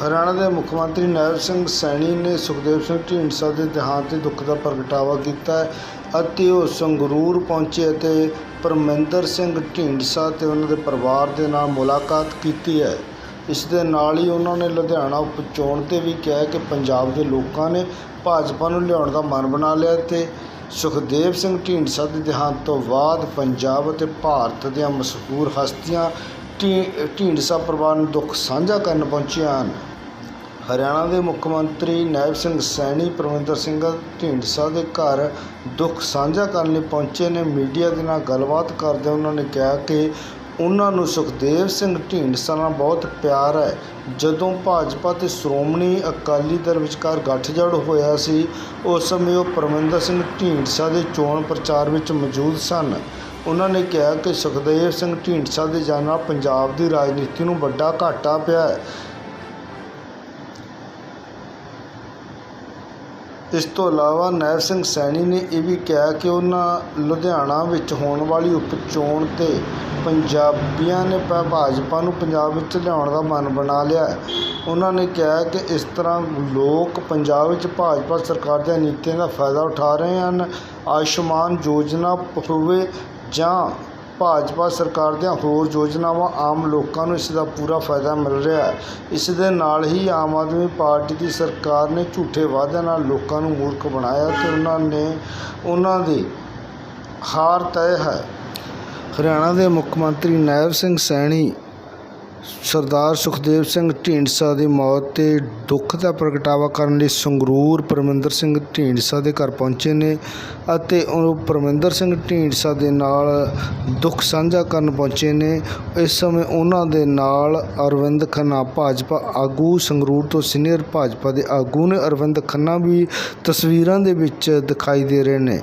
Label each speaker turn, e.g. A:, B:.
A: ਹਰਿਆਣਾ ਦੇ ਮੁੱਖ ਮੰਤਰੀ ਨਾਇਬ ਸਿੰਘ ਸੈਣੀ ਨੇ ਸੁਖਦੇਵ ਸਿੰਘ ਢੀਂਡਸਾ ਦੇ ਦੇਹਾਂਤ ਤੇ ਦੁੱਖ ਦਾ ਪ੍ਰਗਟਾਵਾ ਕੀਤਾ ਹੈ ਅਤੇ ਉਹ ਸੰਗਰੂਰ ਪਹੁੰਚੇ ਅਤੇ ਪਰਮਿੰਦਰ ਸਿੰਘ ਢੀਂਡਸਾ ਤੇ ਉਹਨਾਂ ਦੇ ਪਰਿਵਾਰ ਦੇ ਨਾਲ ਮੁਲਾਕਾਤ ਕੀਤੀ ਹੈ। ਇਸ ਦੇ ਨਾਲ ਹੀ ਉਹਨਾਂ ਨੇ ਲੁਧਿਆਣਾ ਉਪ ਚੋਣ ਤੇ ਵੀ ਕਿਹਾ ਕਿ ਪੰਜਾਬ ਦੇ ਲੋਕਾਂ ਨੇ ਭਾਜਪਾ ਨੂੰ ਲਿਆਉਣ ਦਾ ਮਨ ਬਣਾ ਲਿਆ ਤੇ ਸੁਖਦੇਵ ਸਿੰਘ ਢੀਂਡਸਾ ਦੇ ਦੇਹਾਂਤ ਤੋਂ ਬਾਅਦ ਪੰਜਾਬ ਅਤੇ ਭਾਰਤ ਦੀਆਂ ਮਸ਼ਹੂਰ ਹਸਤੀਆਂ ਢੀਂਡਸਾ ਪਰਿਵਾਰ ਨੂੰ ਦੁੱਖ ਸਾਂਝਾ ਕਰਨ ਪਹੁੰਚੀਆਂ ਹਨ। ਹਰਿਆਣਾ ਦੇ ਮੁੱਖ ਮੰਤਰੀ ਨਾਇਬ ਸਿੰਘ ਸੈਣੀ, ਪਰਮਿੰਦਰ ਸਿੰਘ ਢੀਂਡਸਾ ਦੇ ਘਰ ਦੁੱਖ ਸਾਂਝਾ ਕਰਨ ਲਈ ਪਹੁੰਚੇ ਨੇ। ਮੀਡੀਆ ਦੇ ਨਾਲ ਗੱਲਬਾਤ ਕਰਦੇ ਉਹਨਾਂ ਨੇ ਕਿਹਾ ਕਿ ਉਹਨਾਂ ਨੂੰ ਸੁਖਦੇਵ ਸਿੰਘ ਢੀਂਡਸਾ ਨਾਲ ਬਹੁਤ ਪਿਆਰ ਹੈ। ਜਦੋਂ ਭਾਜਪਾ ਤੇ ਸ਼੍ਰੋਮਣੀ ਅਕਾਲੀ ਦਲ ਵਿਚਕਾਰ ਗੱਠਜੋੜ ਹੋਇਆ ਸੀ, ਉਸ ਸਮੇਂ ਉਹ ਪਰਮਿੰਦਰ ਸਿੰਘ ਢੀਂਡਸਾ ਦੇ ਚੋਣ ਪ੍ਰਚਾਰ ਵਿੱਚ ਮੌਜੂਦ ਸਨ। ਉਹਨਾਂ ਨੇ ਕਿਹਾ ਕਿ ਸੁਖਦੇਵ ਸਿੰਘ ਢੀਂਡਸਾ ਦੇ ਜਾਣ ਨਾਲ ਪੰਜਾਬ ਦੀ ਰਾਜਨੀਤੀ ਨੂੰ ਵੱਡਾ ਘਾਟਾ ਪਿਆ ਹੈ। ਇਸ ਤੋਂ ਇਲਾਵਾ ਨਾਇਬ ਸਿੰਘ ਸੈਣੀ ਨੇ ਇਹ ਵੀ ਕਿਹਾ ਕਿ ਉਹਨਾਂ ਲੁਧਿਆਣਾ ਵਿੱਚ ਹੋਣ ਵਾਲੀ ਉਪਚੋਣ ਤੇ ਪੰਜਾਬੀਆਂ ਨੇ ਭਾ- ਭਾਜਪਾ ਨੂੰ ਪੰਜਾਬ ਵਿੱਚ ਲਿਆਉਣ ਦਾ ਮਨ ਬਣਾ ਲਿਆ ਉਹਨਾਂ ਨੇ ਕਿਹਾ ਕਿ ਇਸ ਤਰ੍ਹਾਂ ਲੋਕ ਪੰਜਾਬ ਵਿੱਚ ਭਾਜਪਾ ਸਰਕਾਰ ਦੀਆਂ ਨੀਤੀਆਂ ਦਾ ਫਾਇਦਾ ਉਠਾ ਰਹੇ ਹਨ। ਆਯੁਸ਼ਮਾਨ ਯੋਜਨਾ ਹੋਵੇ ਜਾਂ ਭਾਜਪਾ ਸਰਕਾਰ ਦੀਆਂ ਹੋਰ ਯੋਜਨਾਵਾਂ ਆਮ ਲੋਕਾਂ ਨੂੰ ਇਸ ਦਾ ਪੂਰਾ ਫਾਇਦਾ ਮਿਲ ਰਿਹਾ ਹੈ। ਇਸ ਦੇ ਨਾਲ ਹੀ ਆਮ ਆਦਮੀ ਪਾਰਟੀ ਦੀ ਸਰਕਾਰ ਨੇ ਝੂਠੇ ਵਾਅਦਿਆਂ ਨਾਲ ਲੋਕਾਂ ਨੂੰ ਮੂਰਖ ਬਣਾਇਆ ਤੇ ਉਹਨਾਂ ਨੇ ਉਹਨਾਂ ਦੀ ਹਾਰ ਤੈਅ ਹੈ। ਹਰਿਆਣਾ ਦੇ ਮੁੱਖ ਮੰਤਰੀ ਨਾਇਬ ਸਿੰਘ ਸੈਣੀ ਸਰਦਾਰ ਸੁਖਦੇਵ ਸਿੰਘ ਢੀਂਡਸਾ ਦੀ ਮੌਤ ਤੇ ਦੁੱਖ ਦਾ ਪ੍ਰਗਟਾਵਾ ਕਰਨ ਲਈ ਸੰਗਰੂਰ ਪਰਮਿੰਦਰ ਸਿੰਘ ਢੀਂਡਸਾ ਦੇ ਘਰ ਪਹੁੰਚੇ ਨੇ ਅਤੇ ਉਹ ਪਰਮਿੰਦਰ ਸਿੰਘ ਢੀਂਡਸਾ ਦੇ ਨਾਲ ਦੁੱਖ ਸਾਂਝਾ ਕਰਨ ਪਹੁੰਚੇ ਨੇ। ਇਸ ਸਮੇਂ ਉਹਨਾਂ ਦੇ ਨਾਲ ਅਰਵਿੰਦ ਖੰਨਾ, ਭਾਜਪਾ ਆਗੂ, ਸੰਗਰੂਰ ਤੋਂ ਸੀਨੀਅਰ ਭਾਜਪਾ ਦੇ ਆਗੂ ਨੇ ਅਰਵਿੰਦ ਖੰਨਾ ਵੀ ਤਸਵੀਰਾਂ ਦੇ ਵਿੱਚ ਦਿਖਾਈ ਦੇ ਰਹੇ ਨੇ।